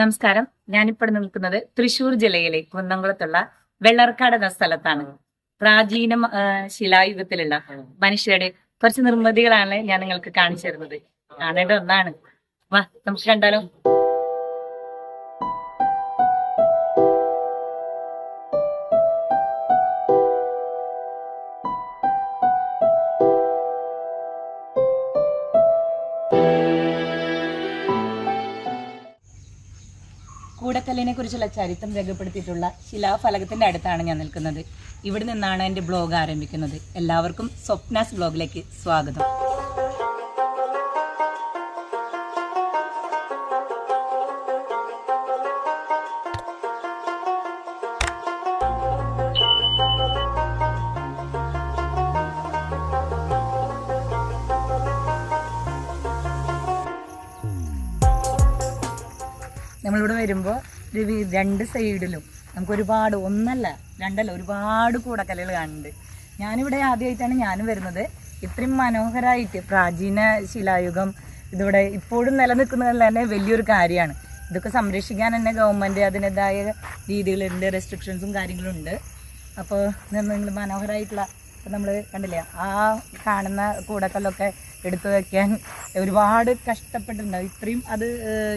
നമസ്കാരം. ഞാനിപ്പോൾ നിൽക്കുന്നത് തൃശൂർ ജില്ലയിലെ കുന്നംകുളത്തുള്ള വെള്ളർക്കാട് എന്ന സ്ഥലത്താണ്. പ്രാചീന ശിലായുഗത്തിലുള്ള മനുഷ്യരുടെ കുറച്ച് നിർമ്മിതികളാണ് ഞാൻ നിങ്ങൾക്ക് കാണിച്ചു തരുന്നത്. കാണേണ്ട ഒന്നാണ്. വാ നമുക്ക് കണ്ടാലോ? കൂടക്കല്ലിനെ കുറിച്ചുള്ള ചരിത്രം രേഖപ്പെടുത്തിയിട്ടുള്ള ശിലാഫലകത്തിന്റെ അടുത്താണ് ഞാൻ നിൽക്കുന്നത്. ഇവിടെ നിന്നാണ് എന്റെ ബ്ലോഗ് ആരംഭിക്കുന്നത്. എല്ലാവർക്കും സ്വപ്നാസ് ബ്ലോഗിലേക്ക് സ്വാഗതം. നമ്മളിവിടെ വരുമ്പോൾ രണ്ട് സൈഡിലും നമുക്ക് ഒരുപാട് ഒന്നല്ല രണ്ടല്ല ഒരുപാട് കൂടക്കല്ലുകൾ കാണുന്നുണ്ട്. ഞാനിവിടെ ആദ്യമായിട്ടാണ് ഞാനും വരുന്നത്. ഇത്രയും മനോഹരമായിട്ട് പ്രാചീന ശിലായുഗം ഇതിവിടെ ഇപ്പോഴും നിലനിൽക്കുന്നത് തന്നെ വലിയൊരു കാര്യമാണ്. ഇതൊക്കെ സംരക്ഷിക്കാൻ തന്നെ ഗവൺമെന്റ് അതിന്റെതായ രീതികളുണ്ട് റെസ്ട്രിക്ഷൻസും കാര്യങ്ങളും ഉണ്ട്. അപ്പോൾ നിങ്ങൾ മനോഹരമായിട്ടുള്ള നമ്മൾ കണ്ടില്ലേ ആ കാണുന്ന കൂടക്കല്ലൊക്കെ എടുത്തു വയ്ക്കാൻ ഒരുപാട് കഷ്ടപ്പെട്ടിട്ടുണ്ടാവും ഇത്രയും അത്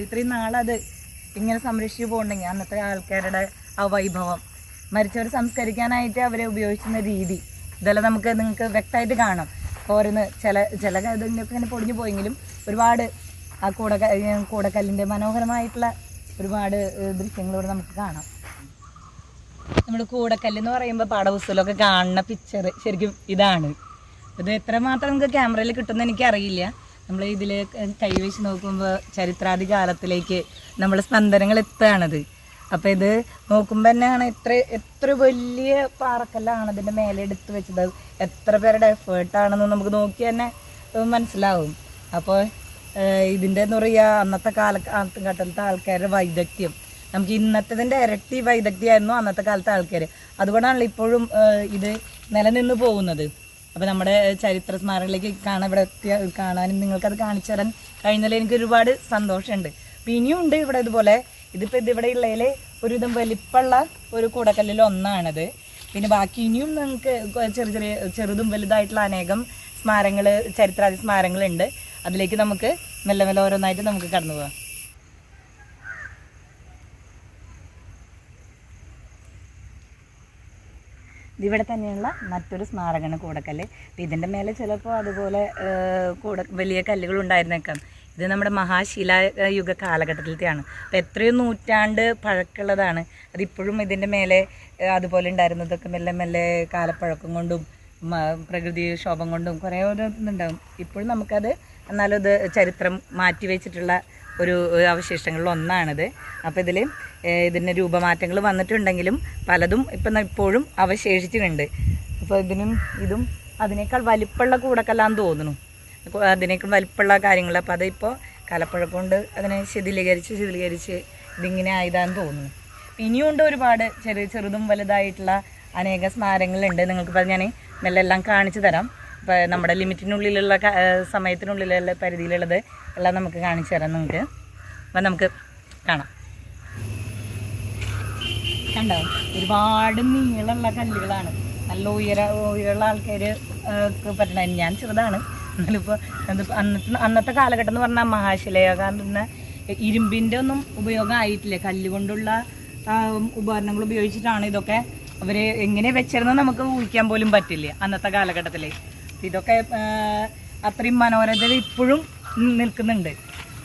ഇത്രയും നാളത് ഇങ്ങനെ സംരക്ഷിച്ചു പോകുന്നുണ്ടെങ്കിൽ അന്നത്തെ ആൾക്കാരുടെ ആ വൈഭവം. മരിച്ചവർ സംസ്കരിക്കാനായിട്ട് അവരെ ഉപയോഗിക്കുന്ന രീതി. ഇതെല്ലാം നമുക്ക് നിങ്ങൾക്ക് വ്യക്തമായിട്ട് കാണാം. ഓരോന്ന് ചില ചില ഇതിനൊക്കെ ഇങ്ങനെ പൊടിഞ്ഞു പോയെങ്കിലും ഒരുപാട് ആ കൂട കൂടക്കല്ലിന്റെ മനോഹരമായിട്ടുള്ള ഒരുപാട് ദൃശ്യങ്ങളിവിടെ നമുക്ക് കാണാം. നമ്മൾ കൂടക്കല്ല് എന്ന് പറയുമ്പോൾ പാഠപുസ്തകമൊക്കെ കാണുന്ന പിക്ചർ ശരിക്കും ഇതാണ്. ഇത് എത്രമാത്രം നമുക്ക് ക്യാമറയിൽ കിട്ടുമെന്ന് എനിക്കറിയില്ല. നമ്മൾ ഇതിൽ കൈവച്ച് നോക്കുമ്പോൾ ചരിത്രാധികാലത്തിലേക്ക് കാലത്തിലേക്ക് സ്പന്ദനങ്ങൾ എത്തുകയാണത് അപ്പോൾ ഇത് നോക്കുമ്പോൾ തന്നെയാണ് എത്ര എത്ര വലിയ പാറക്കല്ലാണ് അതിന്റെ മേലെ എടുത്ത് വെച്ചത്. എത്ര പേരുടെ എഫേർട്ടാണെന്ന് നമുക്ക് നോക്കി തന്നെ മനസ്സിലാവും. അപ്പോൾ ഇതിന്റെ എന്ന് പറയുക അന്നത്തെ കാല കാലഘട്ടത്തിലത്തെ ആൾക്കാരുടെ വൈദഗ്ധ്യം. നമുക്ക് ഇന്നത്തതിന്റെ ഇരട്ടി വൈദഗ്ധ്യമായിരുന്നു അന്നത്തെ കാലത്തെ ആൾക്കാർ അതുകൊണ്ടാണല്ലോ ഇപ്പോഴും ഇത് നിലനിന്ന് പോകുന്നത്. അപ്പോൾ നമ്മുടെ ചരിത്ര സ്മാരകങ്ങളിലേക്ക് കാണാൻ ഇവിടെ കാണാനും നിങ്ങൾക്കത് കാണിച്ചു തരാൻ കഴിഞ്ഞതിൽ എനിക്ക് ഒരുപാട് സന്തോഷമുണ്ട്. അപ്പോൾ ഇനിയും ഉണ്ട് ഇവിടെ ഇതുപോലെ. ഇതിപ്പോൾ ഇവിടെ ഉള്ളതിൽ ഒരുവിധം വലിപ്പുള്ള ഒരു കൂടക്കല്ലിൽ ഒന്നാണിത്. പിന്നെ ബാക്കി ഇനിയും നിങ്ങൾക്ക് ചെറിയ ചെറിയ ചെറുതും വലുതായിട്ടുള്ള അനേകം സ്മാരകങ്ങൾ ചരിത്രാദി സ്മാരകങ്ങളുണ്ട്. അതിലേക്ക് നമുക്ക് മെല്ലെ മെല്ലെ ഓരോന്നായിട്ട് നമുക്ക് കടന്നു പോകാം. ഇതിവിടെ തന്നെയുള്ള മറ്റൊരു സ്മാരകമാണ് കൂടക്കല്ല്. അപ്പം ഇതിന്റെ മേലെ ചിലപ്പോൾ അതുപോലെ കൂട വലിയ കല്ലുകൾ ഉണ്ടായിരുന്നേക്കാം. ഇത് നമ്മുടെ മഹാശിലായുഗ കാലഘട്ടത്തിലത്തെയാണ്. അപ്പം എത്രയോ നൂറ്റാണ്ട് പഴക്കമുള്ളതാണ്. അതിപ്പോഴും ഇതിന്റെ മേലെ അതുപോലെ ഉണ്ടായിരുന്നതൊക്കെ മെല്ലെ മെല്ലെ കാലപ്പഴക്കം കൊണ്ടും പ്രകൃതി ക്ഷോഭം കൊണ്ടും കുറേ ഓരോ ഇതുണ്ടാവും. ഇപ്പോഴും നമുക്കത് എന്നാലും ഇത് ചരിത്രം മാറ്റി വെച്ചിട്ടുള്ള ഒരു അവശിഷ്ടങ്ങളിൽ ഒന്നാണിത്. അപ്പോൾ ഇതിൽ ഇതിന് രൂപമാറ്റങ്ങൾ വന്നിട്ടുണ്ടെങ്കിലും പലതും ഇപ്പം ഇപ്പോഴും അവശേഷിച്ചിട്ടുണ്ട്. അപ്പോൾ ഇതിനും ഇതും അതിനേക്കാൾ വലിപ്പമുള്ള കൂടക്കല്ലാന്ന് തോന്നുന്നു. അതിനേക്കും അതിനേക്കാൾ വലിപ്പമുള്ള കാര്യങ്ങൾ. അപ്പോൾ അതിപ്പോൾ കലപ്പുഴ കൊണ്ട് അതിനെ ശിഥിലീകരിച്ച് ശിഥിലീകരിച്ച് ഇതിങ്ങനെ ആയതാന്ന് തോന്നുന്നു. ഇനിയുണ്ട് ഒരുപാട് ചെറിയ ചെറുതും വലുതായിട്ടുള്ള അനേക സ്മാരകങ്ങളുണ്ട്. നിങ്ങൾക്ക് ഞാൻ മെല്ലെ എല്ലാം കാണിച്ചു തരാം. നമ്മുടെ ലിമിറ്റിനുള്ളിലുള്ള സമയത്തിനുള്ളിലുള്ള പരിധിയിലുള്ളത് എല്ലാം നമുക്ക് കാണിച്ചു തരാം നിങ്ങൾക്ക് അപ്പം നമുക്ക് കാണാം. കണ്ടോ? ഒരുപാട് നീളമുള്ള കല്ലുകളാണ്. നല്ല ഉയര ഉയരമുള്ള ആൾക്കാർ പറ്റണ ഞാൻ ചെറുതാണ്. എന്നാലിപ്പോൾ അന്നത്തെ അന്നത്തെ കാലഘട്ടം എന്ന് പറഞ്ഞാൽ മഹാശിലയാകാൻ ഇരുമ്പിന്റെ ഒന്നും ഉപയോഗം ആയിട്ടില്ല. കല്ലുകൊണ്ടുള്ള ഉപകരണങ്ങൾ ഉപയോഗിച്ചിട്ടാണ് ഇതൊക്കെ അവർ എങ്ങനെ വെച്ചിരുന്നത് നമുക്ക് ഊഹിക്കാൻ പോലും പറ്റില്ല അന്നത്തെ കാലഘട്ടത്തിൽ ഇതൊക്കെ അത്രയും മനോരഥത ഇപ്പോഴും നിൽക്കുന്നുണ്ട്.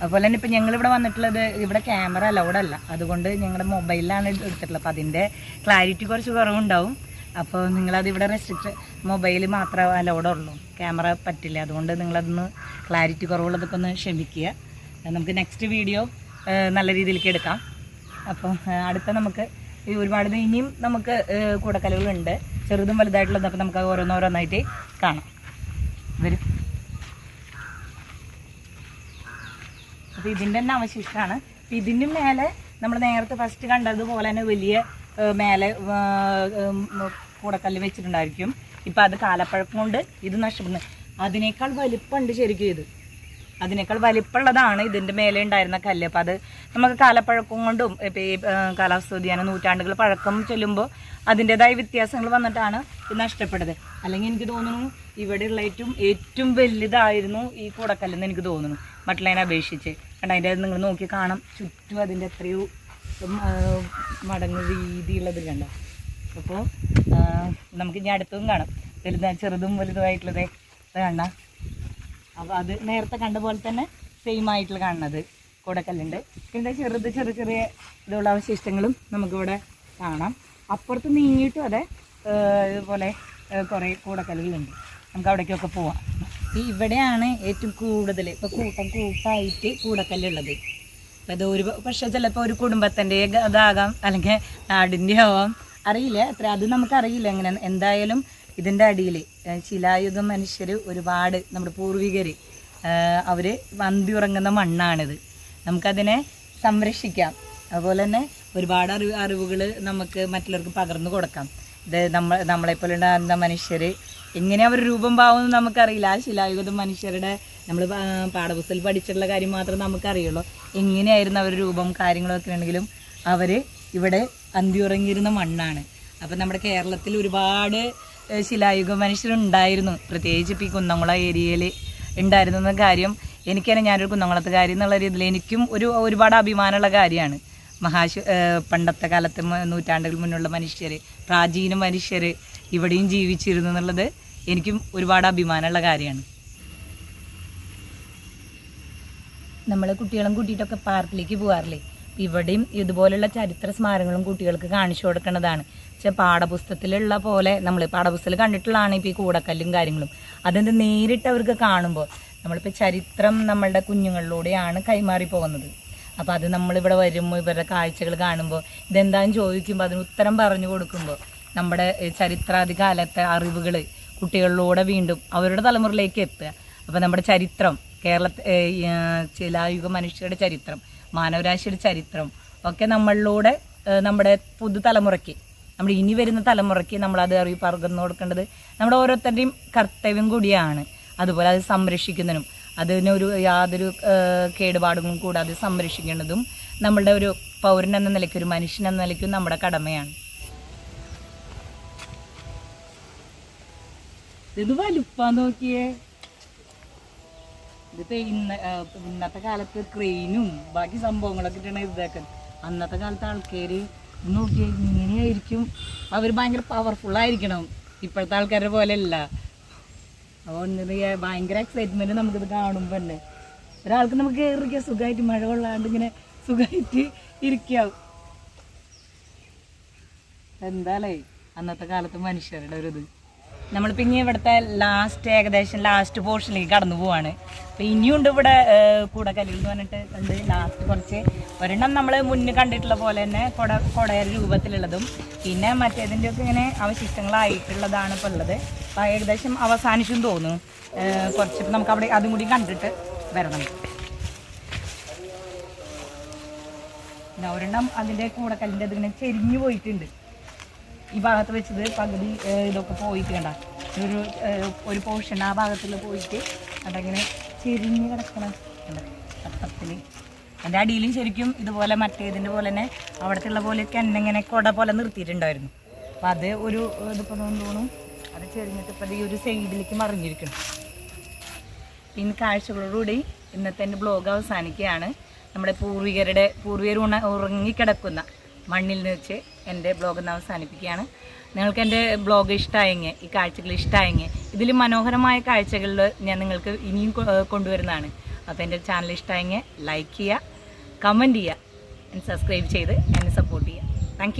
അതുപോലെ തന്നെ ഇപ്പം ഞങ്ങളിവിടെ വന്നിട്ടുള്ളത് ഇവിടെ ക്യാമറ അലൗഡ് അല്ല. അതുകൊണ്ട് ഞങ്ങളുടെ മൊബൈലിലാണ് എടുത്തിട്ടുള്ളത്. അപ്പോൾ അതിന്റെ ക്ലാരിറ്റി കുറച്ച് കുറവുണ്ടാവും. അപ്പോൾ നിങ്ങളത് ഇവിടെ റെസ്ട്രിക്ട് മൊബൈൽ മാത്രമേ അലൗഡ് ഉള്ളൂ. ക്യാമറ പറ്റില്ല. അതുകൊണ്ട് നിങ്ങളതൊന്ന് ക്ലാരിറ്റി കുറവുള്ളതൊക്കെ ഒന്ന് ക്ഷമിക്കുക. നമുക്ക് നെക്സ്റ്റ് വീഡിയോ നല്ല രീതിയിലേക്ക് എടുക്കാം. അപ്പോൾ അടുത്ത നമുക്ക് ഒരുപാട് ഇനിയും നമുക്ക് കൂടക്കലുകളുണ്ട്. ചെറുതും വലുതായിട്ടുള്ളത് അപ്പോൾ നമുക്ക് ഓരോന്നോരോന്നായിട്ട് കാണാം. വരും. അപ്പോൾ ഇതിന്റെ തന്നെ അവശിഷ്ടമാണ്. ഇതിന് മേലെ നമ്മൾ നേരത്തെ ഫസ്റ്റ് കണ്ടതുപോലെ തന്നെ വലിയ മേലെ കൂടക്കല്ല് വെച്ചിട്ടുണ്ടായിരിക്കും. ഇപ്പം അത് കാലപ്പഴക്കം കൊണ്ട് ഇത് നഷ്ടപ്പെടുന്നു. അതിനേക്കാൾ വലിപ്പമുണ്ട് ശരിക്കും ഇത്. അതിനേക്കാൾ വലിപ്പമുള്ളതാണ് ഇതിന്റെ മേലെ ഉണ്ടായിരുന്ന കല്ല്. അപ്പം അത് നമുക്ക് കാലപ്പഴക്കം കൊണ്ടും ഇപ്പം ഈ കാലാവസ്ഥ നൂറ്റാണ്ടുകൾ പഴക്കം ചെല്ലുമ്പോൾ അതിന്റെതായ വ്യത്യാസങ്ങൾ വന്നിട്ടാണ് ഇത് നഷ്ടപ്പെട്ടത് അല്ലെങ്കിൽ എനിക്ക് തോന്നുന്നു ഇവിടെയുള്ള ഏറ്റവും ഏറ്റവും വലുതായിരുന്നു ഈ കൂടക്കല്ലെന്ന് എനിക്ക് തോന്നുന്നു. മറ്റുള്ളതിനെ അപേക്ഷിച്ച്. കണ്ട അതിന്റെ നിങ്ങൾ നോക്കി കാണാം. ചുറ്റും അതിന്റെ എത്രയോ മടങ്ങ വീതിയുള്ളത് കണ്ടോ? അപ്പോൾ നമുക്ക് ഇനി അടുത്തതും കാണാം. വലുതാ ചെറുതും വലുതുമായിട്ടുള്ളത് ഇത് കണ്ട. അപ്പോൾ അത് നേരത്തെ കണ്ട പോലെ തന്നെ സെയിം ആയിട്ടുള്ള കാണുന്നത് കൂടക്കല്ലുണ്ട്. പിന്നെ ചെറുത് ചെറിയ ചെറിയ ഇതുള്ള അവശിഷ്ടങ്ങളും നമുക്കിവിടെ കാണാം. അപ്പുറത്ത് നീങ്ങിയിട്ടും അതെ ഇതുപോലെ കുറേ കൂടക്കല്ലുകളുണ്ട്. നമുക്ക് അവിടേക്കൊക്കെ പോവാം ഇവിടെയാണ് ഏറ്റവും കൂടുതൽ ഇപ്പോൾ കൂട്ടം കൂട്ടായിട്ട് കൂടക്കല്ലുള്ളത് അപ്പോൾ ഇത് ഒരു പക്ഷേ ചിലപ്പോൾ ഒരു കുടുംബത്തിന്റെ അതാകാം അല്ലെങ്കിൽ നാടിന്റെ ആവാം. അറിയില്ല അത്ര അത് നമുക്കറിയില്ല എങ്ങനെ എന്തായാലും ഇതിന്റെ അടിയിൽ ശിലായുഗ മനുഷ്യർ ഒരുപാട് നമ്മുടെ പൂർവികർ അവർ വന്തിയുറങ്ങുന്ന മണ്ണാണിത്. നമുക്കതിനെ സംരക്ഷിക്കാം. അതുപോലെ തന്നെ ഒരുപാട് അറിവ് അറിവുകൾ നമുക്ക് മറ്റുള്ളവർക്ക് പകർന്നു കൊടുക്കാം. ഇത് നമ്മൾ നമ്മളെപ്പോലെ ഉണ്ടാകുന്ന മനുഷ്യർ എങ്ങനെ അവർ രൂപം പാവുമെന്ന് നമുക്കറിയില്ല. ആ ശിലായുഗത മനുഷ്യരുടെ നമ്മൾ പാഠപുസ്തകത്തിൽ പഠിച്ചിട്ടുള്ള കാര്യം മാത്രം നമുക്കറിയുള്ളൂ. എങ്ങനെയായിരുന്നു അവർ രൂപം കാര്യങ്ങളൊക്കെ ഉണ്ടെങ്കിലും അവർ ഇവിടെ അന്തിയുറങ്ങിയിരുന്ന മണ്ണാണ്. അപ്പം നമ്മുടെ കേരളത്തിൽ ഒരുപാട് ശിലായുഗ മനുഷ്യരുണ്ടായിരുന്നു. പ്രത്യേകിച്ച് ഈ കുന്നംകുള ഏരിയയിൽ ഉണ്ടായിരുന്നു കാര്യം എനിക്കന്നെ ഞാനൊരു കുന്നംകുളത്തുകാരി എന്നുള്ള രീതിയിൽ എനിക്കും ഒരു ഒരുപാട് അഭിമാനമുള്ള കാര്യമാണ്. മഹാശു പണ്ടത്തെ കാലത്ത് നൂറ്റാണ്ടുകൾ മുന്നുള്ള മനുഷ്യർ പ്രാചീന മനുഷ്യർ ഇവിടെയും ജീവിച്ചിരുന്നു എന്നുള്ളത് എനിക്കും ഒരുപാട് അഭിമാനമുള്ള കാര്യമാണ്. നമ്മളെ കുട്ടികളും കൂട്ടിയിട്ടൊക്കെ പാർക്കിലേക്ക് പോകാറില്ലേ? ഇവിടെയും ഇതുപോലെയുള്ള ചരിത്ര സ്മാരകങ്ങളും കുട്ടികൾക്ക് കാണിച്ചു കൊടുക്കേണ്ടതാണ് പക്ഷെ പാഠപുസ്തകത്തിലുള്ള പോലെ നമ്മൾ പാഠപുസ്തകത്തിൽ കണ്ടിട്ടുള്ളതാണ് ഇപ്പോൾ ഈ കൂടക്കല്ലും കാര്യങ്ങളും. അതെന്ത് നേരിട്ട് അവർക്ക് കാണുമ്പോൾ നമ്മളിപ്പോൾ ചരിത്രം നമ്മളുടെ കുഞ്ഞുങ്ങളിലൂടെയാണ് കൈമാറി പോകുന്നത്. അപ്പോൾ അത് നമ്മളിവിടെ വരുമ്പോൾ ഇവരുടെ കാഴ്ചകൾ കാണുമ്പോൾ ഇതെന്താണെന്ന് ചോദിക്കുമ്പോൾ അതിന് ഉത്തരം പറഞ്ഞു കൊടുക്കുമ്പോൾ നമ്മുടെ ചരിത്രാധികാലത്തെ അറിവുകൾ കുട്ടികളിലൂടെ വീണ്ടും അവരുടെ തലമുറയിലേക്ക് എത്തുക. അപ്പോൾ നമ്മുടെ ചരിത്രം കേരള ചിലായുഗ മനുഷ്യരുടെ ചരിത്രം മാനവരാശിയുടെ ചരിത്രം ഒക്കെ നമ്മളിലൂടെ നമ്മുടെ പുതുതലമുറയ്ക്ക് നമ്മുടെ ഇനി വരുന്ന തലമുറയ്ക്ക് നമ്മളത് അറിവ് പകർന്നു കൊടുക്കേണ്ടത് നമ്മുടെ ഓരോരുത്തരുടെയും കർത്തവ്യം കൂടിയാണ്. അതുപോലെ അത് സംരക്ഷിക്കുന്നതിനും അതിനൊരു യാതൊരു കേടുപാടുകളും കൂടാതെ സംരക്ഷിക്കേണ്ടതും നമ്മളുടെ ഒരു പൗരൻ എന്ന നിലയ്ക്ക് ഒരു മനുഷ്യൻ എന്ന നിലയ്ക്കും നമ്മുടെ കടമയാണ്. ഇത് നോക്കിയേ. ഇതിപ്പോ ഇന്ന ഇന്നത്തെ കാലത്ത് ക്രെയിനും ബാക്കി സംഭവങ്ങളൊക്കെ ഇട്ടാണ് ഇതാക്കുന്നത് അന്നത്തെ കാലത്ത് ആൾക്കാര് നോക്കിയാൽ നോക്കിയേ ഇങ്ങനെയായിരിക്കും. അവർ ഭയങ്കര പവർഫുൾ ആയിരിക്കണം. ഇപ്പോഴത്തെ ആൾക്കാരുടെ പോലെ അല്ല അതുകൊണ്ട് ഭയങ്കര എക്സൈറ്റ്മെന്റ് നമുക്കിത് കാണുമ്പോൾ തന്നെ. ഒരാൾക്ക് നമുക്ക് കയറിക്കുക സുഖമായിട്ട് മഴ കൊള്ളാണ്ട് ഇങ്ങനെ സുഖമായിട്ട് ഇരിക്കാവും എന്താലേ അന്നത്തെ കാലത്ത് മനുഷ്യരുടെ ഒരു ഇത് നമ്മളിപ്പോൾ പിന്നെ ഇവിടുത്തെ ലാസ്റ്റ് ഏകദേശം ലാസ്റ്റ് പോർഷനിലേക്ക് കടന്നു പോവാണ്. അപ്പോൾ ഇനിയുണ്ട് ഇവിടെ കൂടക്കല്ലുകൾ എന്ന് പറഞ്ഞിട്ട് ഉണ്ട് ലാസ്റ്റ് കുറച്ച്. ഒരെണ്ണം നമ്മൾ മുന്നിൽ കണ്ടിട്ടുള്ള പോലെ തന്നെ കൊട കൊടയർ രൂപത്തിലുള്ളതും. പിന്നെ മറ്റേതിന്റെ ഒക്കെ ഇങ്ങനെ അവശിഷ്ടങ്ങളായിട്ടുള്ളതാണ് ഇപ്പോൾ ഉള്ളത്. അപ്പോൾ ഏകദേശം അവസാനിച്ചും തോന്നുന്നു. കുറച്ച് നമുക്ക് അവിടെ അതും കൂടി കണ്ടിട്ട് വരണം. ഒരെണ്ണം അതിന്റെ കൂടക്കല്ലിന്റെ ഇതിങ്ങനെ ചെരിഞ്ഞു പോയിട്ടുണ്ട്. ഈ ഭാഗത്ത് വെച്ചത് പകുതി ഇതൊക്കെ പോയിട്ട് കണ്ട. ഒരു ഒരു പോർഷൻ ആ ഭാഗത്തിൽ പോയിട്ട് അതങ്ങനെ ചെരിഞ്ഞ് കിടക്കണം അത്തത്തിൽ എന്റെ അടിയിലും ശരിക്കും ഇതുപോലെ മറ്റേതിന്റെ പോലെ തന്നെ അവിടത്തുള്ള പോലെയൊക്കെ എന്നെ ഇങ്ങനെ കുട പോലെ നിർത്തിയിട്ടുണ്ടായിരുന്നു. അപ്പം അത് ഒരു ഇതിപ്പോൾ തോന്നുന്നു അത് ചെരിഞ്ഞിട്ട് ഇപ്പം ഈ ഒരു സൈഡിലേക്ക് മറിഞ്ഞിരിക്കണം പിന്നെ കാഴ്ചകളോടുകൂടി ഇന്നത്തെ എന്റെ ബ്ലോഗ് അവസാനിക്കുകയാണ്. നമ്മുടെ പൂർവികരുടെ പൂർവികർ ഉണ ഉറങ്ങിക്കിടക്കുന്ന മണ്ണിൽ വെച്ച് എന്റെ ബ്ലോഗ് ഒന്ന് അവസാനിപ്പിക്കുകയാണ്. നിങ്ങൾക്ക് എന്റെ ബ്ലോഗ് ഇഷ്ടമായെങ്കിൽ ഈ കാഴ്ചകൾ ഇഷ്ടമായെങ്കിൽ ഇതിൽ മനോഹരമായ കാഴ്ചകളിൽ ഞാൻ നിങ്ങൾക്ക് ഇനിയും കൊണ്ടുവരുന്നതാണ്. അപ്പോൾ എന്റെ ചാനൽ ഇഷ്ടമായെങ്കിൽ ലൈക്ക് ചെയ്യുക കമന്റ് ചെയ്യുക സബ്സ്ക്രൈബ് ചെയ്ത് എന്നെ സപ്പോർട്ട് ചെയ്യുക. താങ്ക്